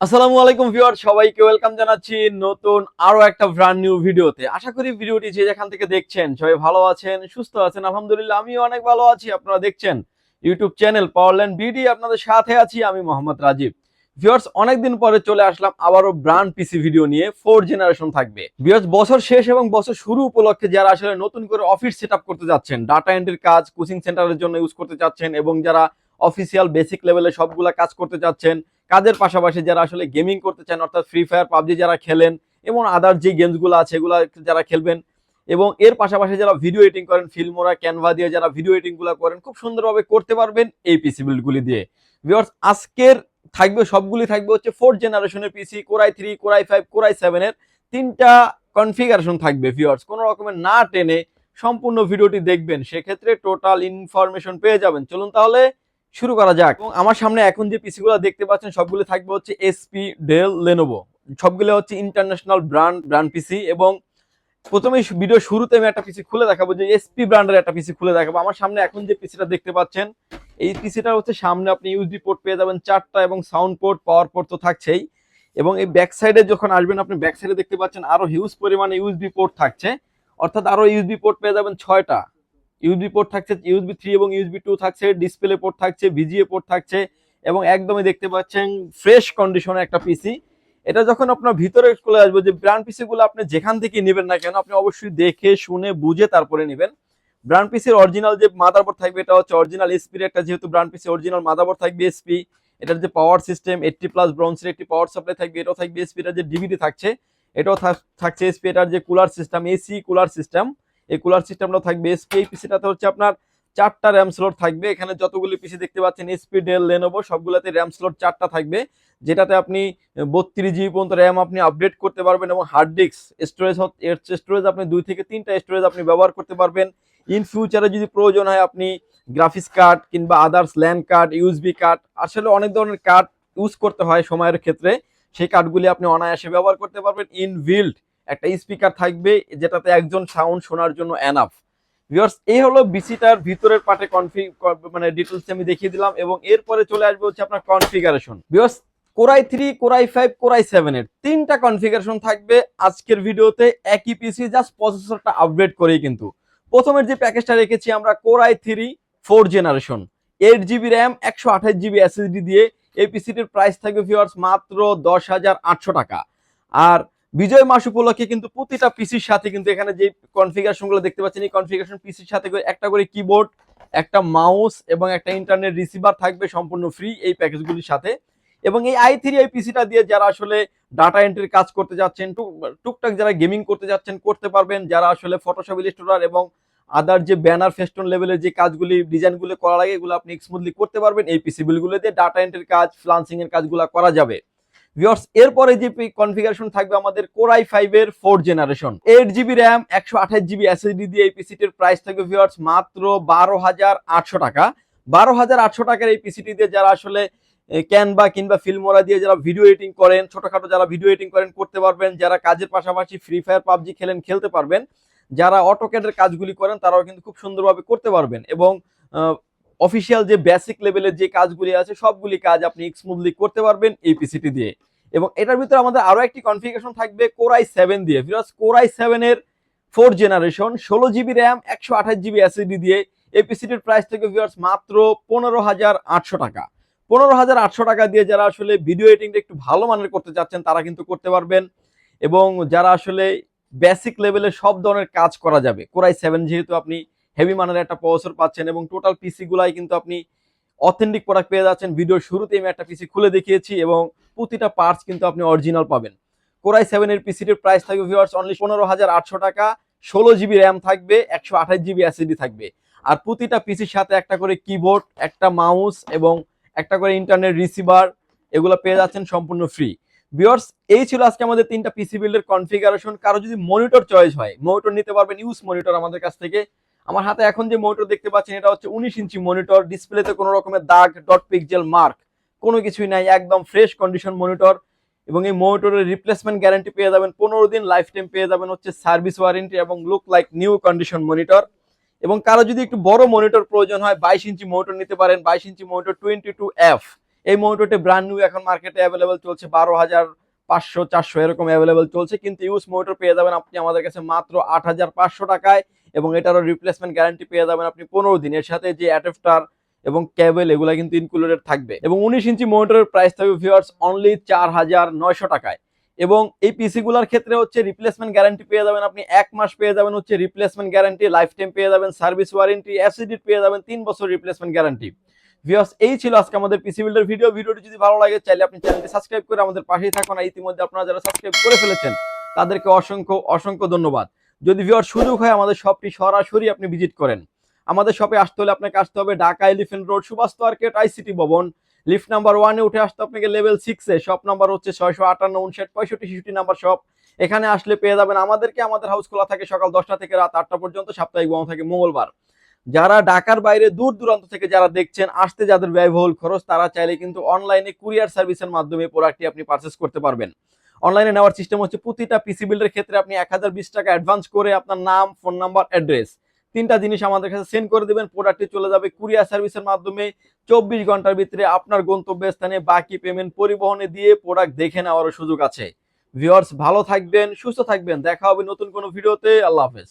আসসালামু আলাইকুম ভিউয়ার সবাইকে ওয়েলকাম জানাচ্ছি নতুন আরও একটা ব্র্যান্ড নিউ ভিডিওতে। আশা করি ভিডিওটি যে যেখান থেকে দেখছেন সবাই ভালো আছেন, সুস্থ আছেন। আলহামদুলিল্লাহ, আমিও অনেক ভালো আছি, আপনারা দেখছেন ইউটিউব চ্যানেল পাওয়ারল্যান্ড বিডি আপনাদের সাথে আছি আমি মোহাম্মদ রাজীব। ভিউয়ার্স, অনেকদিন পরে চলে আসলাম আবারও ব্র্যান্ড পিসি ভিডিও নিয়ে ফোর জেনারেশন থাকবে। ভিউয়ার্স, বছর শেষ এবং বছর শুরু উপলক্ষে যারা আসলে নতুন করে অফিস সেট করতে যাচ্ছেন ডাটা এন্ট্রির কাজ কোচিং সেন্টারের জন্য ইউজ করতে চাচ্ছেন এবং যারা অফিসিয়াল বেসিক লেভেলে সবগুলা কাজ করতে চাচ্ছেন। কাজের পাশাপাশি যারা আসলে গেমিং করতে চান, অর্থাৎ ফ্রি ফায়ার পাবজি যারা খেলেন, এবং আদার যে গেমসগুলো আছে, এগুলো যারা খেলবেন, এবং এর পাশাপাশি যারা ভিডিও এডিটিং করেন ফিল্মোরা ক্যানভা দিয়ে যারা ভিডিও এডিটিংগুলো করেন, খুব সুন্দরভাবে করতে পারবেন এই পিসি বিল্ডগুলি দিয়ে। ভিওর্স আজকের থাকবে, সবগুলি থাকবে হচ্ছে ফোর্থ জেনারেশনের PC core i three core i five core i সেভেনের তিনটা কনফিগারেশন থাকবে ভিওর্স কোনো রকমের না টেনে সম্পূর্ণ ভিডিওটি দেখবেন, সেক্ষেত্রে টোটাল ইনফরমেশন পেয়ে যাবেন। চলুন তাহলে শুরু করা যাক। আমার সামনে এখন যে পিসিগুলো দেখতে পাচ্ছেন, সবগুলো থাকবে হচ্ছে এসপি ডেল লেনোভো সবগুলো হচ্ছে ইন্টারন্যাশনাল ব্র্যান্ড ব্র্যান্ড পিসি এবং প্রথমেই ভিডিও শুরুতে আমি একটা পিসি খুলে দেখাবো যে এসপি ব্র্যান্ডের একটা পিসি খুলে দেখাবো। আমার সামনে এখন যে পিসিটা দেখতে পাচ্ছেন, এই পিসিটা হচ্ছে সামনে আপনি ইউএসবি পোর্ট পেয়ে যাবেন, চারটা এবং সাউন্ড পোর্ট পাওয়ার পোর্ট তো থাকছেই। এবং এই ব্যাক সাইডে যখন আসবেন, আপনি ব্যাক সাইডে দেখতে পাচ্ছেন আরও হিউজ পরিমাণে ইউএসবি পোর্ট থাকছে। অর্থাৎ আরও ইউএসবি পোর্ট পেয়ে যাবেন ছয়টা। ইউএসবি পোর্ট থাকছে ইউএসবি থ্রি এবং ইউএসবি টু থাকছে ডিসপ্লে পোর্ট থাকছে ভিজিএ পোর্ট থাকছে এবং একদমই দেখতে পাচ্ছেন ফ্রেশ কন্ডিশনে একটা পিসি এটা যখন আপনার ভিতরে চলে আসবে, যে ব্র্যান্ড পিসি গুলো আপনি যেখান থেকে নেবেন না কেন, আপনি অবশ্যই দেখে, শুনে, বুঝে তারপরে নেবেন। ব্র্যান্ড পিসির অরিজিনাল যে মাদারবোর্ড থাকবে, এটা হচ্ছে অরিজিনাল এসপির একটা যেহেতু ব্র্যান্ড পিসি অরিজিনাল মাদারবোর্ড থাকবে এসপি এটার যে পাওয়ার সিস্টেম এইটটি প্লাস ব্রন্সের একটি পাওয়ার সাপ্লাই থাকবে, এটাও থাকবে এসপি এটার যে ডিভিডি থাকছে, এটাও থাক- থাকছে এসপি এটার যে cooler system AC cooler system এই কুলার সিস্টেমটা থাকবে এসপি এই পিসিটাতে হচ্ছে আপনার চারটা র্যাম স্লট থাকবে। এখানে যতগুলি পিসি দেখতে পাচ্ছেন এসপি ডেল লেনোভো সবগুলোতে র্যাম স্লট চারটা থাকবে, যেটাতে আপনি বত্রিশ জিবি পর্যন্ত র্যাম আপনি আপডেট করতে পারবেন এবং হার্ড ডিস্ক স্টোরেজ এর স্টোরেজ আপনি দুই থেকে তিনটা স্টোরেজ আপনি ব্যবহার করতে পারবেন। ইন ফিউচারে যদি প্রয়োজন হয় আপনি গ্রাফিক্স কার্ড কিংবা others LAN card USB card আসলে অনেক ধরনের কার্ড ইউজ করতে হয় সময়ের ক্ষেত্রে। সেই কার্ডগুলি আপনি অনায়াসে ব্যবহার করতে পারবেন। ইন বিল্ড একটা স্পিকার থাকবে যেটাতে একজন সাউন্ড শোনার জন্য এনাফ ভিউয়ার্স এই হলো বিসিটার ভিতরের পার্টে কনফিগ মানে ডিটেলস আমি দেখিয়ে দিলাম এবং এরপরে চলে আসবে হচ্ছে আপনার configuration viewers core i three core i five core i সেভেনের তিনটা কনফিগারেশন থাকবে আজকের ভিডিওতে। একই পিসি জাস্ট প্রসেসরটা আপডেট করেই কিন্তু। প্রথমের যে প্যাকেজটা রেখেছি আমরা core i three four generation eight GB RAM একশো আঠাশ জিবি এসএসডি দিয়ে এই পিসিটির প্রাইস থাকবে ভিউয়ার্স মাত্র দশ হাজার আটশো টাকা। আর বিজয় মাস উপলক্ষে কিন্তু প্রতিটা পিসির সাথে কিন্তু এখানে যে কনফিগারেশনগুলো দেখতে পাচ্ছেন, এই কনফিগারেশন পিসির সাথে একটা করে কিবোর্ড একটা মাউস এবং একটা ইন্টারনেট রিসিভার থাকবে সম্পূর্ণ ফ্রি এই প্যাকেজগুলির সাথে। এবং এই আই থ্রি এই পিসিটা দিয়ে যারা আসলে ডাটা এন্ট্রির কাজ করতে যাচ্ছেন, টুক- টুকটাক যারা গেমিং করতে যাচ্ছেন, করতে পারবেন। যারা আসলে ফটোশপ ইলিস্টোরার এবং আদার যে ব্যানার ফেস্টন লেভেলের যে কাজগুলি ডিজাইনগুলো করা লাগে এগুলো আপনি স্মুথলি করতে পারবেন। এই পিসি বিলগুলো দিয়ে ডাটা এন্ট্রির কাজ ফ্লান্সিং এর কাজগুলো করা যাবে। ভিওর্স এরপরে যে কনফিগারেশন থাকবে আমাদের কোরাই ফাইভ এর four generation eight GB RAM একশো আঠাশ জিবি এসএসডি দিয়ে এই পিসিটির প্রাইস থাকবে ভিওর্স মাত্র বারো হাজার আটশো টাকা। বারো হাজার আটশো টাকার এই পিসিটি দিয়ে যারা আসলে ক্যানভা কিংবা ফিল্মোরা দিয়ে যারা ভিডিও এডিটিং করেন, ছোটখাটো যারা ভিডিও এডিটিং করেন, করতে পারবেন, যারা কাজের পাশাপাশি ফ্রি ফায়ার পাবজি খেলেন, খেলতে পারবেন, যারা অটোক্যাডের কাজগুলি করেন, তারাও কিন্তু খুব সুন্দরভাবে করতে পারবেন এবং অফিসিয়াল যে বেসিক লেভেলের যে কাজগুলি আছে, সবগুলি কাজ আপনি স্মুথলি করতে পারবেন এই পিসিটি দিয়ে। এবং এটার ভিতরে আমাদের আরও একটি কনফিগারেশন থাকবে কোরাই সেভেন দিয়ে। বিকজ কোরাই সেভেনের ফোর জেনারেশন ষোলো জিবি র্যাম একশো আঠাশ জিবি এসএসডি দিয়ে এই পিসিটির প্রাইস থেকে ভিউয়ার্স মাত্র পনেরো হাজার আটশো টাকা। পনেরো হাজার আটশো টাকা দিয়ে যারা আসলে ভিডিও এডিটিংটা একটু ভালো মানের করতে চাচ্ছেন, তারা কিন্তু করতে পারবেন। এবং যারা আসলে বেসিক লেভেলে সব ধরনের কাজ করা যাবে কোরাই সেভেন যেহেতু আপনি হেভি মানের একটা প্রসেসর পাচ্ছেন এবং টোটাল পিসি গুলাই কিন্তু আপনি অথেন্টিক প্রোডাক্ট পেয়ে যাচ্ছেন। ভিডিওর শুরুতে আমি একটা পিসি খুলে দেখিয়েছি এবং প্রতিটা পার্টস কিন্তু আপনি অরিজিনাল পাবেন। কোরাই সেভেন এর পিসিটির প্রাইস থাকবে ভিউয়ার্স অনলি পনেরো হাজার আটশো টাকা। ষোলো জিবি র্যাম থাকবে, একশো আঠাশ জিবি এসএসডি থাকবে। আর প্রতিটা পিসির সাথে একটা করে কিবোর্ড একটা মাউস এবং একটা করে ইন্টারনেট রিসিভার এগুলো পেয়ে যাচ্ছেন সম্পূর্ণ ফ্রি বিয়ার্স এই ছিল আজকে আমাদের তিনটা পিসি বিল্ডের কনফিগারেশন কারও যদি মনিটর চয়েস হয় মনিটর নিতে পারবেন ইউজ মনিটর আমাদের কাছ থেকে। আমার হাতে এখন যে মনিটর দেখতে পাচ্ছেন, এটা হচ্ছে উনিশ ইঞ্চি মনিটর ডিসপ্লেতে কোনো রকমের দাগ ডট পিকজেল মার্ক কোনো কিছুই নাই, একদম ফ্রেশ কন্ডিশন মনিটর এবং এই মনিটরের রিপ্লেসমেন্ট গ্যারান্টি পেয়ে যাবেন, পনেরো দিন লাইফ টাইম পেয়ে যাবেন হচ্ছে সার্ভিস ওয়ারেন্টি এবং look like new condition monitor এবং কারও যদি একটু বড় মনিটর প্রয়োজন হয়, বাইশ ইঞ্চি মনিটর নিতে পারেন, বাইশ inch monitor twenty two F এই মনিটরটি ব্র্যান্ড নিউ এখন মার্কেটে অ্যাভেলেবেল চলছে বারো হাজার পাঁচশো, চারশো, এরকম অ্যাভেলেবেল চলছে, কিন্তু ইউজ মনিটর পেয়ে যাবেন আপনি আমাদের কাছে মাত্র আট হাজার পাঁচশো টাকায়। এবং এটারও রিপ্লেসমেন্ট গ্যারান্টি পেয়ে যাবেন আপনি পনেরো দিন এর সাথে যে অ্যাডাপ্টার এবং কেবল এগুলা কিন্তু ইনক্লুডেড থাকবে। এবং উনিশ ইঞ্চি মনিটরের প্রাইস থাকবে ভিউয়ার্স অনলি চার হাজার নয়শো টাকায়। এবং এই পিসি গুলার ক্ষেত্রে হচ্ছে রিপ্লেসমেন্ট গ্যারান্টি পেয়ে যাবেন আপনি এক মাস পেয়ে যাবেন হচ্ছে রিপ্লেসমেন্ট গ্যারান্টি লাইফ টাইম পেয়ে যাবেন সার্ভিস ওয়ারেন্টি অ্যাসিডিট পেয়ে যাবেন, তিন বছর রিপ্লেসমেন্ট গ্যারান্টি ভিউয়ার্স এই ছিল আজকে আমাদের পিসি বিল্ডার ভিডিও ভিডিওটি যদি ভালো লাগে, চাইলে আপনি চ্যানেলটি সাবস্ক্রাইব করে আমাদের পাশেই থাকুন। ইতিমধ্যে আপনারা যারা সাবস্ক্রাইব করে ফেলেছেন, তাদেরকে অসংখ্য অসংখ্য ধন্যবাদ। যদি ভিউয়ার সুযোগ হয়, আমাদের শপটি সরাসরি আপনি ভিজিট করেন। আমাদের শপে আসতে হলে আপনাকে আসতে হবে Dhaka elephant road Subhash market ICT ভবন। লিফট নাম্বার ওয়ানে উঠে আসতে আপনাকে লেভেল সিক্সে শপ নাম্বার হচ্ছে ছয়শো আটান্ন, উনষাট, পঁয়ষট্টি ছেষট্টি নাম্বার শপ এখানে আসলে পেয়ে যাবেন আমাদেরকে, আমাদের হাউস খোলা থাকে সকাল দশটা থেকে রাত আটটা পর্যন্ত, সাপ্তাহিক বন্ধ থাকে মঙ্গলবার। যারা ঢাকার বাইরে দূর দূরান্ত থেকে যারা দেখছেন, আসতে যাদের ব্যয়বহুল খরচ, তারা চাইলে কিন্তু অনলাইনে কুরিয়ার সার্ভিসের মাধ্যমে প্রোডাক্টটি আপনি পারচেস করতে পারবেন। অনলাইনে নেওয়ার সিস্টেম হচ্ছে প্রতিটা পিসি বিল্ডের ক্ষেত্রে আপনি এক হাজার বিশ টাকা অ্যাডভান্স করে আপনার নাম ফোন নাম্বার অ্যাড্রেস তিনটা জিনিস আমাদের কাছে সেন্ড করে দেবেন প্রোডাক্টটি চলে যাবে কুরিয়ার সার্ভিসের মাধ্যমে। চব্বিশ ঘণ্টার ভিতরে আপনার গন্তব্যস্থানে বাকি পেমেন্ট পরিবহনে দিয়ে প্রোডাক্ট দেখে নেওয়ারও সুযোগ আছে। ভিওয়ার্স ভালো থাকবেন, সুস্থ থাকবেন। দেখা হবে নতুন কোনো ভিডিওতে আল্লাহ হাফেজ।